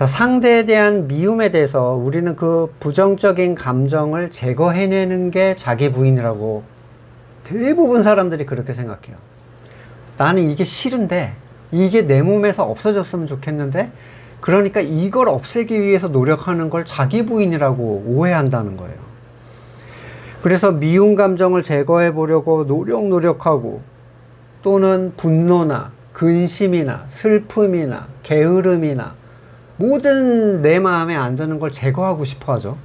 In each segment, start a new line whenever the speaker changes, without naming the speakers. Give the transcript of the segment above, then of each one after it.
자, 상대에 대한 미움에 대해서 우리는 그 부정적인 감정을 제거해내는 게 자기 부인이라고 대부분 사람들이 그렇게 생각해요. 나는 이게 싫은데, 이게 내 몸에서 없어졌으면 좋겠는데, 그러니까 이걸 없애기 위해서 노력하는 걸 자기 부인이라고 오해한다는 거예요. 그래서 미움 감정을 제거해 보려고 노력 노력하고 또는 분노나 근심이나 슬픔이나 게으름이나 모든 내 마음에 안 드는 걸 제거하고 싶어 하죠.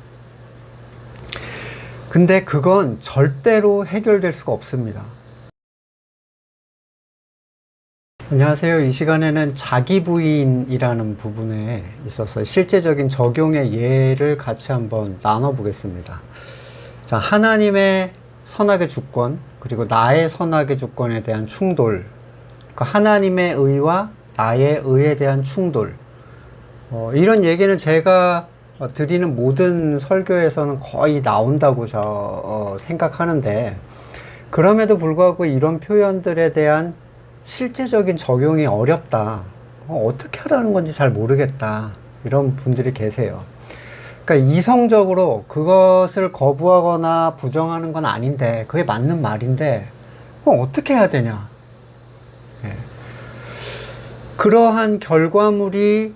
근데 그건 절대로 해결될 수가 없습니다. 안녕하세요. 이 시간에는 자기 부인이라는 부분에 있어서 실제적인 적용의 예를 같이 한번 나눠보겠습니다. 자, 하나님의 선악의 주권, 그리고 나의 선악의 주권에 대한 충돌, 그 하나님의 의와 나의 의에 대한 충돌, 어, 이런 얘기는 제가 어, 드리는 모든 설교에서는 거의 나온다고 저 어, 생각하는데, 그럼에도 불구하고 이런 표현들에 대한 실제적인 적용이 어렵다. 어, 어떻게 하라는 건지 잘 모르겠다. 이런 분들이 계세요. 그러니까 이성적으로 그것을 거부하거나 부정하는 건 아닌데, 그게 맞는 말인데, 그럼 어떻게 해야 되냐? 예. 그러한 결과물이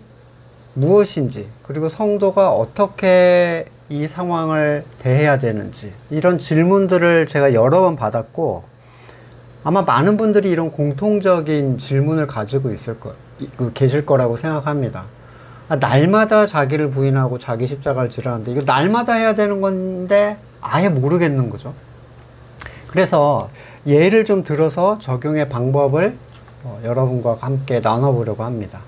무엇인지, 그리고 성도가 어떻게 이 상황을 대해야 되는지, 이런 질문들을 제가 여러 번 받았고, 아마 많은 분들이 이런 공통적인 질문을 가지고 있을 거, 이- 그 계실 거라고 생각합니다. 아, 날마다 자기를 부인하고 자기 십자가를 지라는데, 이거 날마다 해야 되는 건데, 아예 모르겠는 거죠. 그래서 예를 좀 들어서 적용의 방법을 어, 여러분과 함께 나눠보려고 합니다.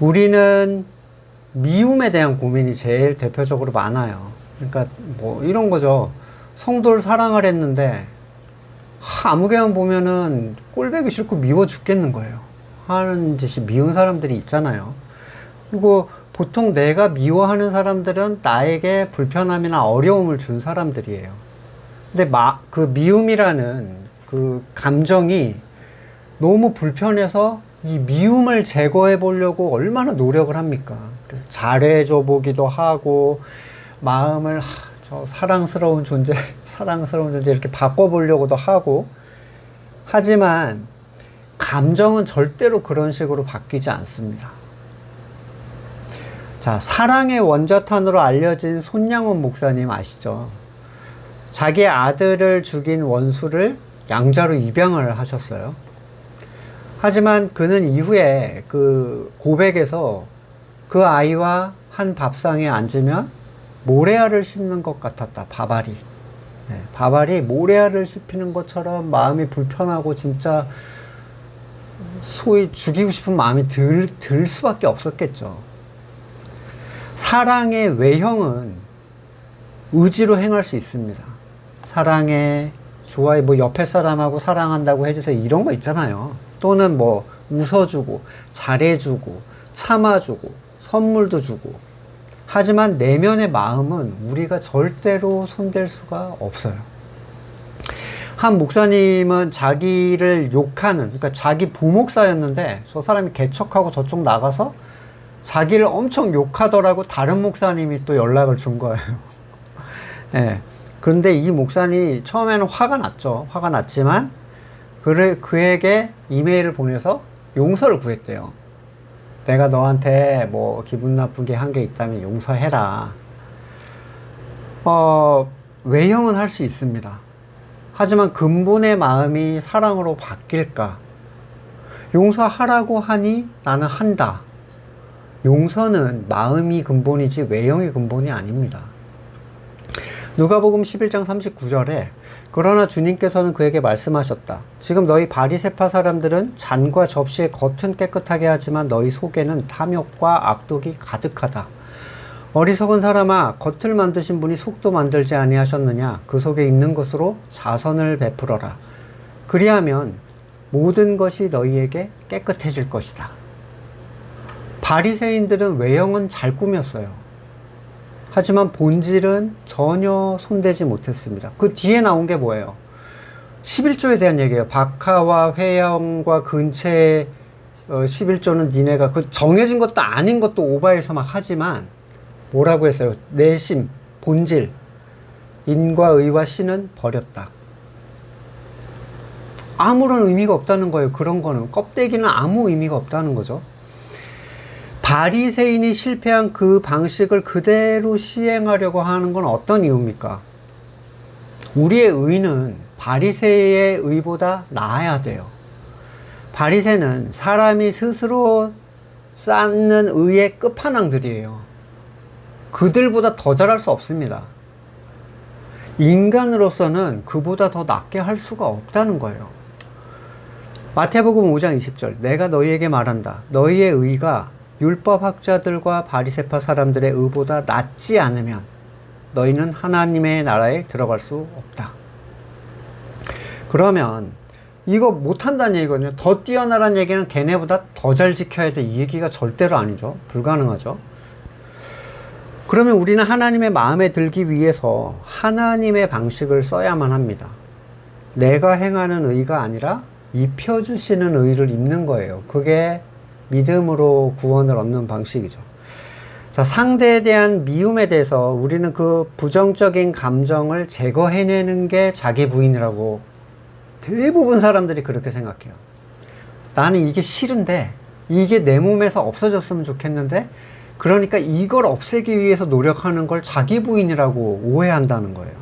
우리는 미움에 대한 고민이 제일 대표적으로 많아요. 그러니까 뭐 이런 거죠. 성도를 사랑을 했는데 하, 아무개만 보면은 꼴배기 싫고 미워 죽겠는 거예요. 하는 짓이 미운 사람들이 있잖아요. 그리고 보통 내가 미워하는 사람들은 나에게 불편함이나 어려움을 준 사람들이에요. 근데 마, 그 미움이라는 그 감정이 너무 불편해서 이 미움을 제거해 보려고 얼마나 노력을 합니까? 그래서 잘해줘 보기도 하고 마음을 하, 저 사랑스러운 존재, 사랑스러운 존재 이렇게 바꿔 보려고도 하고 하지만 감정은 절대로 그런 식으로 바뀌지 않습니다. 자, 사랑의 원자탄으로 알려진 손양원 목사님 아시죠? 자기 아들을 죽인 원수를 양자로 입양을 하셨어요. 하지만 그는 이후에 그 고백에서 그 아이와 한 밥상에 앉으면 모래알을 씹는 것 같았다. 밥알이. 네, 밥알이 모래알을 씹히는 것처럼 마음이 불편하고 진짜 소위 죽이고 싶은 마음이 들, 들 수밖에 없었겠죠. 사랑의 외형은 의지로 행할 수 있습니다. 사랑의 좋아해 뭐 옆에 사람하고 사랑한다고 해주세요 이런 거 있잖아요. 또는 뭐 웃어주고 잘해주고 참아주고 선물도 주고 하지만 내면의 마음은 우리가 절대로 손댈 수가 없어요. 한 목사님은 자기를 욕하는 그러니까 자기 부목사였는데 저 사람이 개척하고 저쪽 나가서 자기를 엄청 욕하더라고 다른 목사님이 또 연락을 준 거예요. 예. 그런데 이 목사님이 처음에는 화가 났죠. 화가 났지만 그를 그에게 이메일을 보내서 용서를 구했대요. 내가 너한테 뭐 기분 나쁘게 한 게 있다면 용서해라. 어, 외형은 할 수 있습니다. 하지만 근본의 마음이 사랑으로 바뀔까? 용서하라고 하니 나는 한다. 용서는 마음이 근본이지 외형이 근본이 아닙니다. 누가복음 11장 39절에 그러나 주님께서는 그에게 말씀하셨다. 지금 너희 바리새파 사람들은 잔과 접시의 겉은 깨끗하게 하지만 너희 속에는 탐욕과 악독이 가득하다. 어리석은 사람아, 겉을 만드신 분이 속도 만들지 아니하셨느냐? 그 속에 있는 것으로 자선을 베풀어라. 그리하면 모든 것이 너희에게 깨끗해질 것이다. 바리새인들은 외형은 잘 꾸몄어요. 하지만 본질은 전혀 손대지 못했습니다. 그 뒤에 나온 게 뭐예요? 11조에 대한 얘기예요. 박하와 회영과 근처에 어, 11조는 니네가 그 정해진 것도 아닌 것도 오바해서 막 하지만 뭐라고 했어요? 내심, 본질, 인과 의와 신은 버렸다. 아무런 의미가 없다는 거예요. 그런 거는 껍데기는 아무 의미가 없다는 거죠. 바리새인이 실패한 그 방식을 그대로 시행하려고 하는 건 어떤 이유입니까? 우리의 의는 바리새의 의보다 나아야 돼요. 바리새는 사람이 스스로 쌓는 의의 끝판왕들이에요. 그들보다 더 잘할 수 없습니다. 인간으로서는 그보다 더 낫게 할 수가 없다는 거예요. 마태복음 5장 20절 내가 너희에게 말한다. 너희의 의가 율법학자들과 바리새파 사람들의 의보다 낫지 않으면 너희는 하나님의 나라에 들어갈 수 없다. 그러면 이거 못한다는 얘기거든요. 더 뛰어나란 얘기는 걔네보다 더 잘 지켜야 돼. 이 얘기가 절대로 아니죠. 불가능하죠. 그러면 우리는 하나님의 마음에 들기 위해서 하나님의 방식을 써야만 합니다. 내가 행하는 의가 아니라 입혀주시는 의를 입는 거예요. 그게 믿음으로 구원을 얻는 방식이죠. 자, 상대에 대한 미움에 대해서 우리는 그 부정적인 감정을 제거해내는 게 자기 부인이라고 대부분 사람들이 그렇게 생각해요. 나는 이게 싫은데, 이게 내 몸에서 없어졌으면 좋겠는데, 그러니까 이걸 없애기 위해서 노력하는 걸 자기 부인이라고 오해한다는 거예요.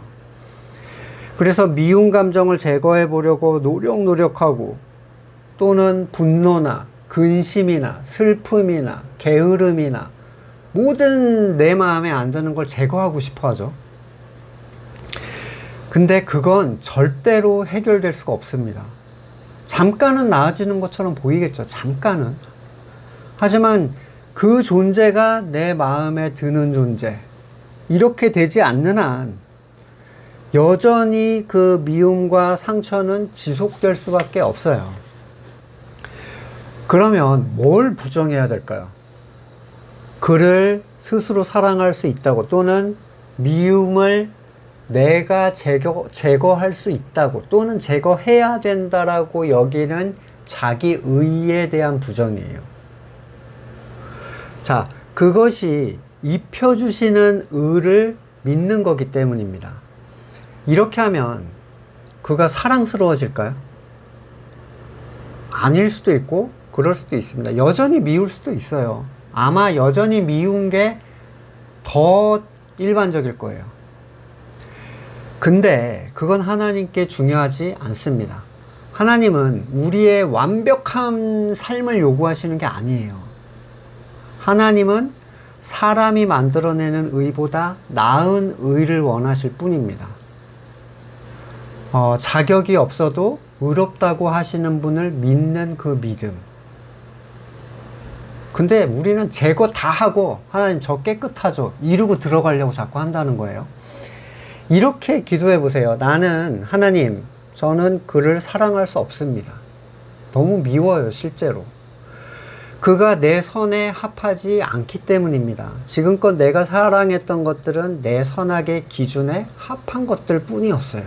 그래서 미움 감정을 제거해 보려고 노력 노력하고 또는 분노나 근심이나 슬픔이나 게으름이나 모든 내 마음에 안 드는 걸 제거하고 싶어 하죠. 근데 그건 절대로 해결될 수가 없습니다. 잠깐은 나아지는 것처럼 보이겠죠. 잠깐은. 하지만 그 존재가 내 마음에 드는 존재. 이렇게 되지 않는 한 여전히 그 미움과 상처는 지속될 수밖에 없어요. 그러면 뭘 부정해야 될까요? 그를 스스로 사랑할 수 있다고 또는 미움을 내가 제거, 제거할 수 있다고 또는 제거해야 된다라고 여기는 자기 의에 대한 부정이에요. 자, 그것이 입혀주시는 의를 믿는 거기 때문입니다. 이렇게 하면 그가 사랑스러워질까요? 아닐 수도 있고, 그럴 수도 있습니다. 여전히 미울 수도 있어요. 아마 여전히 미운 게 더 일반적일 거예요. 근데 그건 하나님께 중요하지 않습니다. 하나님은 우리의 완벽한 삶을 요구하시는 게 아니에요. 하나님은 사람이 만들어내는 의보다 나은 의를 원하실 뿐입니다. 어, 자격이 없어도 의롭다고 하시는 분을 믿는 그 믿음. 근데 우리는 제거 다 하고 하나님 저 깨끗하죠. 이러고 들어가려고 자꾸 한다는 거예요. 이렇게 기도해 보세요. 나는 하나님, 저는 그를 사랑할 수 없습니다. 너무 미워요, 실제로. 그가 내 선에 합하지 않기 때문입니다. 지금껏 내가 사랑했던 것들은 내 선악의 기준에 합한 것들 뿐이었어요.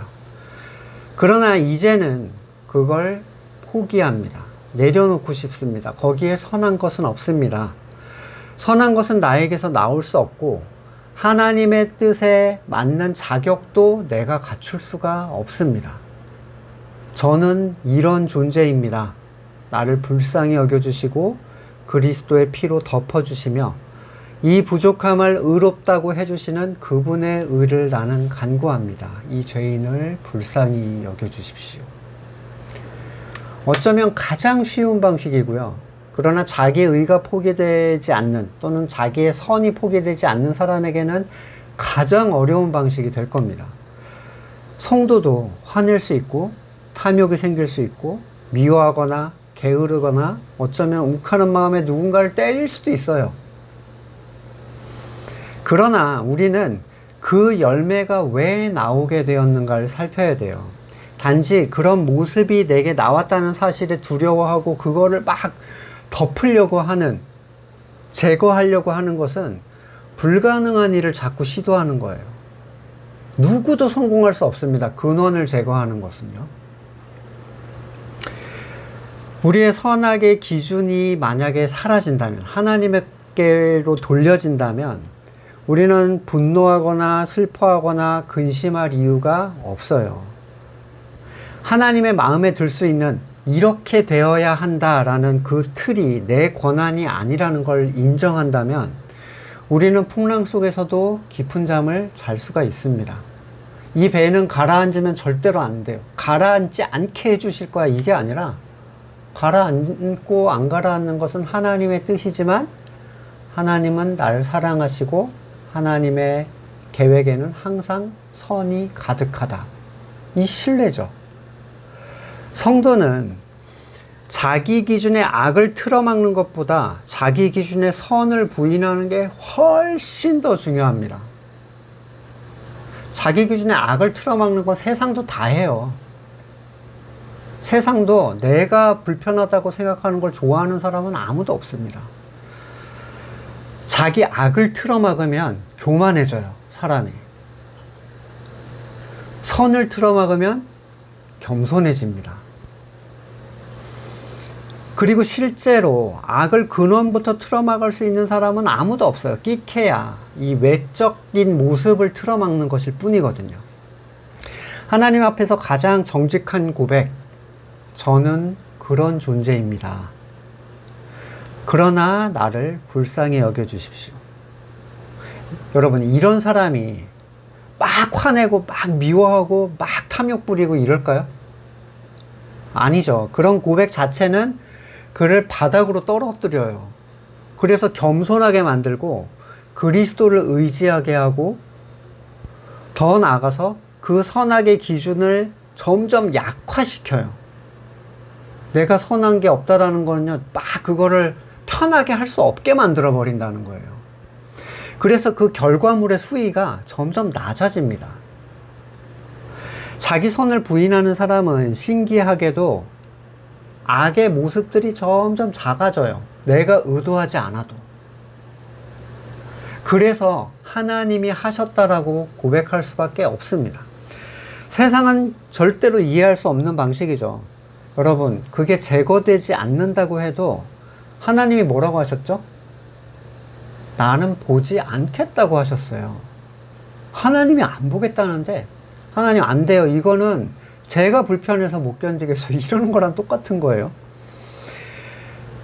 그러나 이제는 그걸 포기합니다. 내려놓고 싶습니다. 거기에 선한 것은 없습니다. 선한 것은 나에게서 나올 수 없고, 하나님의 뜻에 맞는 자격도 내가 갖출 수가 없습니다. 저는 이런 존재입니다. 나를 불쌍히 여겨주시고, 그리스도의 피로 덮어주시며, 이 부족함을 의롭다고 해주시는 그분의 의를 나는 간구합니다. 이 죄인을 불쌍히 여겨주십시오. 어쩌면 가장 쉬운 방식이고요. 그러나 자기의 의가 포기되지 않는 또는 자기의 선이 포기되지 않는 사람에게는 가장 어려운 방식이 될 겁니다. 성도도 화낼 수 있고 탐욕이 생길 수 있고 미워하거나 게으르거나 어쩌면 욱하는 마음에 누군가를 때릴 수도 있어요. 그러나 우리는 그 열매가 왜 나오게 되었는가를 살펴야 돼요. 단지 그런 모습이 내게 나왔다는 사실에 두려워하고 그거를 막 덮으려고 하는, 제거하려고 하는 것은 불가능한 일을 자꾸 시도하는 거예요. 누구도 성공할 수 없습니다. 근원을 제거하는 것은요. 우리의 선악의 기준이 만약에 사라진다면, 하나님께로 돌려진다면, 우리는 분노하거나 슬퍼하거나 근심할 이유가 없어요. 하나님의 마음에 들 수 있는 이렇게 되어야 한다라는 그 틀이 내 권한이 아니라는 걸 인정한다면 우리는 풍랑 속에서도 깊은 잠을 잘 수가 있습니다. 이 배는 가라앉으면 절대로 안 돼요. 가라앉지 않게 해주실 거야. 이게 아니라 가라앉고 안 가라앉는 것은 하나님의 뜻이지만 하나님은 나를 사랑하시고 하나님의 계획에는 항상 선이 가득하다. 이 신뢰죠. 성도는 자기 기준의 악을 틀어막는 것보다 자기 기준의 선을 부인하는 게 훨씬 더 중요합니다. 자기 기준의 악을 틀어막는 건 세상도 다 해요. 세상도 내가 불편하다고 생각하는 걸 좋아하는 사람은 아무도 없습니다. 자기 악을 틀어막으면 교만해져요, 사람이. 선을 틀어막으면 겸손해집니다. 그리고 실제로 악을 근원부터 틀어막을 수 있는 사람은 아무도 없어요. 끼케야 이 외적인 모습을 틀어막는 것일 뿐이거든요. 하나님 앞에서 가장 정직한 고백, 저는 그런 존재입니다. 그러나 나를 불쌍히 여겨 주십시오. 여러분, 이런 사람이 막 화내고 막 미워하고 막 탐욕 부리고 이럴까요? 아니죠. 그런 고백 자체는 그를 바닥으로 떨어뜨려요. 그래서 겸손하게 만들고 그리스도를 의지하게 하고 더 나아가서 그 선악의 기준을 점점 약화시켜요. 내가 선한 게 없다라는 거는요, 막 그거를 편하게 할 수 없게 만들어 버린다는 거예요. 그래서 그 결과물의 수위가 점점 낮아집니다. 자기 선을 부인하는 사람은 신기하게도 악의 모습들이 점점 작아져요. 내가 의도하지 않아도. 그래서 하나님이 하셨다라고 고백할 수밖에 없습니다. 세상은 절대로 이해할 수 없는 방식이죠. 여러분, 그게 제거되지 않는다고 해도 하나님이 뭐라고 하셨죠? 나는 보지 않겠다고 하셨어요. 하나님이 안 보겠다는데, 하나님 안 돼요. 이거는 제가 불편해서 못 견디겠어요. 이러는 거랑 똑같은 거예요.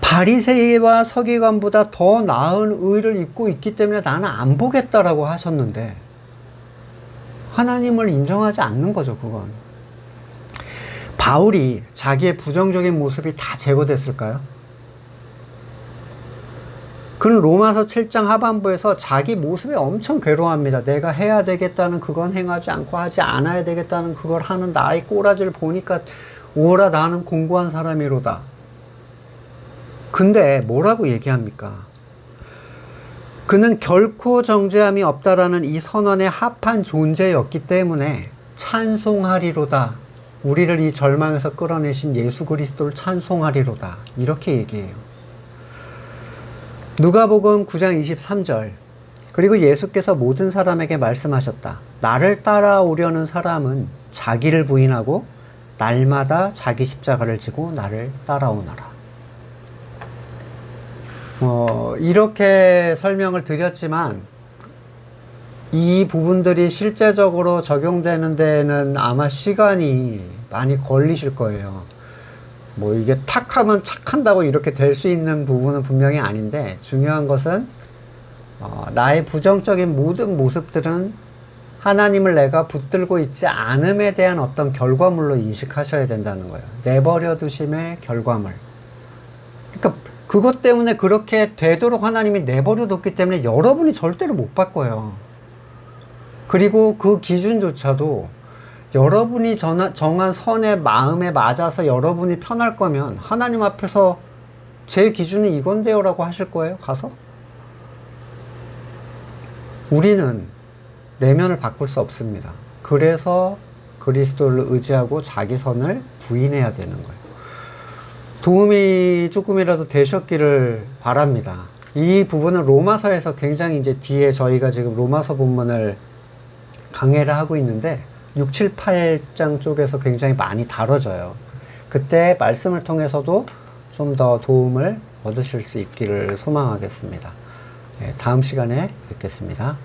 바리새이와 서기관보다 더 나은 의를 입고 있기 때문에 나는 안 보겠다라고 하셨는데 하나님을 인정하지 않는 거죠, 그건. 바울이 자기의 부정적인 모습이 다 제거됐을까요? 그는 로마서 7장 하반부에서 자기 모습에 엄청 괴로워합니다. 내가 해야 되겠다는 그건 행하지 않고 하지 않아야 되겠다는 그걸 하는 나의 꼬라지를 보니까 오라 나는 공부한 사람이로다. 근데 뭐라고 얘기합니까? 그는 결코 정죄함이 없다라는 이 선언에 합한 존재였기 때문에 찬송하리로다. 우리를 이 절망에서 끌어내신 예수 그리스도를 찬송하리로다. 이렇게 얘기해요. 누가복음 9장 23절. 그리고 예수께서 모든 사람에게 말씀하셨다. 나를 따라오려는 사람은 자기를 부인하고 날마다 자기 십자가를 지고 나를 따라오너라. 어, 이렇게 설명을 드렸지만 이 부분들이 실제적으로 적용되는 데는 아마 시간이 많이 걸리실 거예요. 뭐 이게 탁 하면 착 한다고 이렇게 될 수 있는 부분은 분명히 아닌데 중요한 것은 어, 나의 부정적인 모든 모습들은 하나님을 내가 붙들고 있지 않음에 대한 어떤 결과물로 인식하셔야 된다는 거예요. 내버려 두심의 결과물. 그러니까 그것 때문에 그렇게 되도록 하나님이 내버려 뒀기 때문에 여러분이 절대로 못 바꿔요. 그리고 그 기준조차도 여러분이 정한 선의 마음에 맞아서 여러분이 편할 거면 하나님 앞에서 제 기준이 이건데요 라고 하실 거예요 가서? 우리는 내면을 바꿀 수 없습니다. 그래서 그리스도를 의지하고 자기 선을 부인해야 되는 거예요. 도움이 조금이라도 되셨기를 바랍니다. 이 부분은 로마서에서 굉장히 이제 뒤에 저희가 지금 로마서 본문을 강해를 하고 있는데 6, 7, 8장 쪽에서 굉장히 많이 다뤄져요. 그때 말씀을 통해서도 좀 더 도움을 얻으실 수 있기를 소망하겠습니다. 예, 다음 시간에 뵙겠습니다.